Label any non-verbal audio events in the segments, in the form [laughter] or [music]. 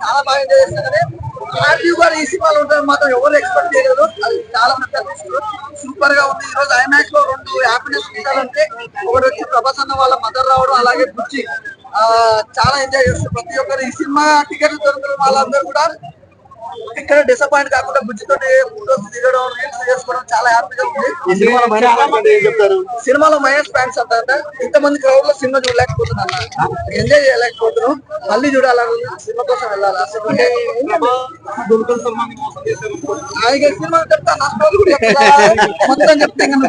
చాలా బాగా ఎంజాయ్ చేస్తారు కానీ ఆర్టీయూ గారు ఈ సినిమాలో ఉంటారు మాత్రం ఎవరు ఎక్స్పెక్ట్ చేయలేదు. అది చాలా మంది సూపర్గా ఉంది. ఈ రోజు ఐమాక్స్లో రెండు హ్యాపీనెస్ ఉండాలంటే ఒకటి వచ్చి ప్రభాస్ అన్న వాళ్ళ మదర్ రావడం అలాగే బుచ్చి ఆ చాలా ఎంజాయ్ చేస్తారు ప్రతి ఒక్కరు ఈ సినిమా టికెట్లు దొరకడం వాళ్ళందరూ కూడా ఇక్కడ డిసప్పాయింట్ కాకుండా బుజ్జితో ఫోటోస్ దిగడం రీల్స్ చేసుకోవడం చాలా హ్యాపీగా ఉంది. సినిమాలో మైనస్ మహేష్ ఫ్యాన్స్ అంట ఇంతమంది క్రౌడ్లో సినిమా చూడలేకపోతున్నా ఎంజాయ్ చేయలేకపోతున్నాం. మళ్ళీ చూడాలని సినిమా కోసం వెళ్ళాలి. సినిమా చెప్తా కూడా చెప్తా మొత్తం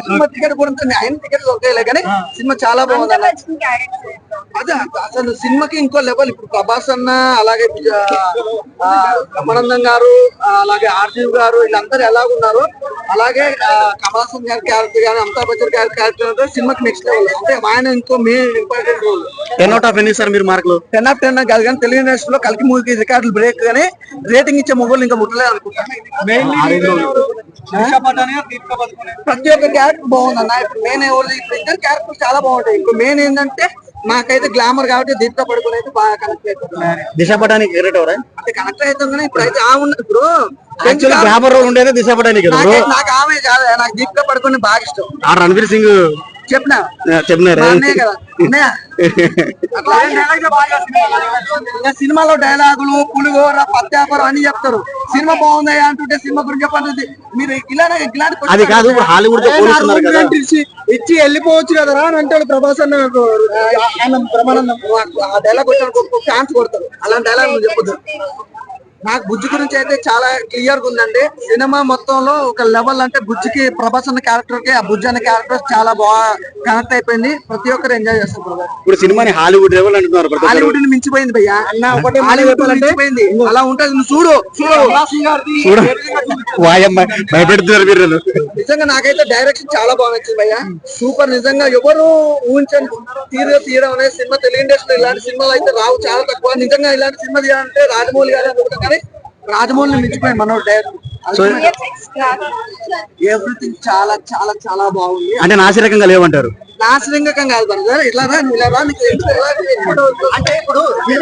సినిమా టికెట్ కూడా ఉంటుంది. ఆయన టికెట్ దొరకలే కానీ సినిమా చాలా బాగుంది. అన్న అదే అసలు సినిమాకి ఇంకో లెవెల్ ఇప్పుడు ప్రభాస్ అన్న అలాగే ఆ, రమణందన్ గారు అలాగే ఆర్జీవ్ గారు వీళ్ళందరూ ఎలాగున్నారు అలాగే కమల్ హాసన్ గారి క్యారెక్టర్ కానీ అమితాబ్ బచ్చన్ గారి క్యారెక్టర్ అంటే సినిమాకి నెక్స్ట్ లెవెల్ అంటే ఆయన ఇంకో main important role ten out of ఎన్ని సార్ మీరు మార్కులు? టెన్ ఆఫ్ టెన్ కాదు కానీ తెలుగు ఇండస్ట్రీలో కలికి మూవీకి రికార్డులు బ్రేక్ కానీ రేటింగ్ ఇచ్చే మొబైల్ ఇంకా ముట్టలేదు అనుకుంటా. ప్రతి ఒక్క క్యారెక్టర్ బాగుంది అన్న ఇప్పుడు మెయిన్ ఎవరు ఇప్పుడు ఇద్దరు క్యారెక్టర్ చాలా బాగుంటాయి. ఇప్పుడు మెయిన్ ఏంటంటే నాకైతే గ్లామర్ కాబట్టి దీంతో పడుకుని అయితే బాగా కనెక్ట్ అవుతుంది దిశ పటానికి అంటే కనెక్ట్ అవుతుంది కానీ ఇప్పుడు అయితే ఆ ఉన్న ఇప్పుడు యాక్చువల్లీ గ్లామర్ రోల్ ఉండేది దిశ పటానికి నాకే- ఆమె కాదు నాకు దీపిక పడుకుని బాగా ఇష్టం. ఆ రణవీర్ సింగ్ చెప్పిన? చెప్పినారు. [laughs] సినిమాలో డైలాగులు పులిగోర పత్యాపరం అని చెప్తారు. సినిమా బాగుంది అంటుంటే సినిమా గురించి చెప్పండి. మీరు ఇలానే ఇలాంటి అది కాదు ఇప్పుడు హాలీవుడ్తో పోలుస్తున్నారు కదా. ఇచ్చి ఇచ్చి వెళ్ళిపోవచ్చు కదా అని అంటాడు ప్రభాస్ అన్న బ్రహ్మానందం ఆ డైలాగ్ వచ్చిన ఛాన్స్ కొడతారు. అలాంటి డైలాగ్ నువ్వు చెప్పొద్దు. నాకు బుజ్జి గురించి అయితే చాలా క్లియర్గా ఉందండి. సినిమా మొత్తంలో ఒక లెవెల్ అంటే బుజ్జికి ప్రభాస్ అన్న క్యారెక్టర్కి ఆ బుజ్జి అన్న క్యారెక్టర్ చాలా బాగా కనెక్ట్ అయిపోయింది. ప్రతి ఒక్కరు ఎంజాయ్ చేస్తారు. ఇప్పుడు సినిమాని హాలీవుడ్ లెవెల్ అంటున్నారు. హాలీవుడ్ని మించిపోయింది భయ్యా. హాలీవుడ్ని మించిపోయింది. అలా ఉంటది. నువ్వు చూడు. చూడు. భయపెడుతున్నారు మీరు నిజంగా నాకైతే డైరెక్షన్ చాలా బాగా నచ్చింది భయ్యా. సూపర్ నిజంగా ఎవరు ఊహించని తీరుగా తీయడం అనేది సినిమా తెలుగు ఇండస్ట్రీ ఇలాంటి సినిమాలు అయితే రావు. చాలా తక్కువ. నిజంగా ఇలాంటి సినిమా తీయాలంటే రాజమౌళి గారు రాజమౌళిని మించిపోయింది మనోడు డైరెక్ట్. ఎవ్రీథింగ్ చాలా చాలా చాలా బాగుంది. అంటే నాసిరకంగా లేవంటారు. నాశనంగా కాదు బ్రదర్ ఇట్లా రా నువ్వు ఇలా రా నీకు ఎలా అంటే ఇప్పుడు ఈ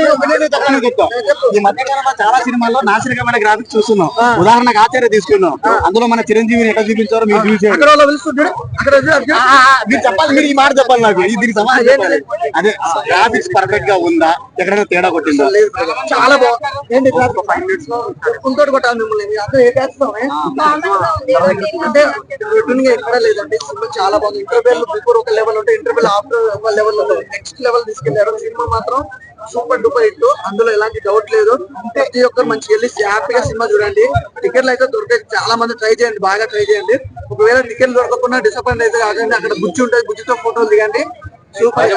చాలా సినిమాల్లో నాసిరకమైన గ్రాఫిక్స్ చూస్తున్నాం. ఉదాహరణకు ఆచార్య తీసుకున్నాం. అందులో మన చిరంజీవిని ఎట్లా చూపించారో మీరు చూసారు అక్కడ వాళ్ళు పిలుస్తుంటాడు అక్కడ వచ్చి అర్జున్ ఆ, ఆ, మీరు చెప్పాలి మీరు ఈ మాట చెప్పాలి నాకు. ఇది దీనికి సమాధానం చెప్పాలి. అదే గ్రాఫిక్స్ పర్ఫెక్ట్గా ఉందా? ఎక్కడైనా తేడా కొట్టిందా? లేదు brother. చాలా బాగుంది. ఏంటి ఇట్లా ఫైవ్ మినిట్స్లో. కొట్టాలి మిమ్మల్ని. మీరు అందరూ ఏ చేస్తాం అంటే రిటర్నింగ్ ఎక్కడ లేదండి. సినిమా చాలా బాగుంది. బిఫోర్ ఒక లెవెల్ ఉంటే ఇంటర్వెల్ ఆఫ్టర్ లెవెల్ ఉంటుంది. నెక్స్ట్ లెవెల్ తీసుకెళ్ళారు సినిమా మాత్రం సూపర్ డూపర్ హిట్. అందులో ఎలాంటి డౌట్ లేదు. ప్రతి ఒక్కరు మంచిగా వెళ్ళి హ్యాపీగా సినిమా చూడండి. టికెట్లు అయితే దొరికే చాలా మంది ట్రై చేయండి. బాగా ట్రై చేయండి. ఒకవేళ టికెట్ దొరకకుండా డిసప్పాయింట్ అయితే కాకండి. అక్కడ బుజ్జి ఉంటుంది. బుజ్జితో ఫోటోలు దిగండి. సూపర్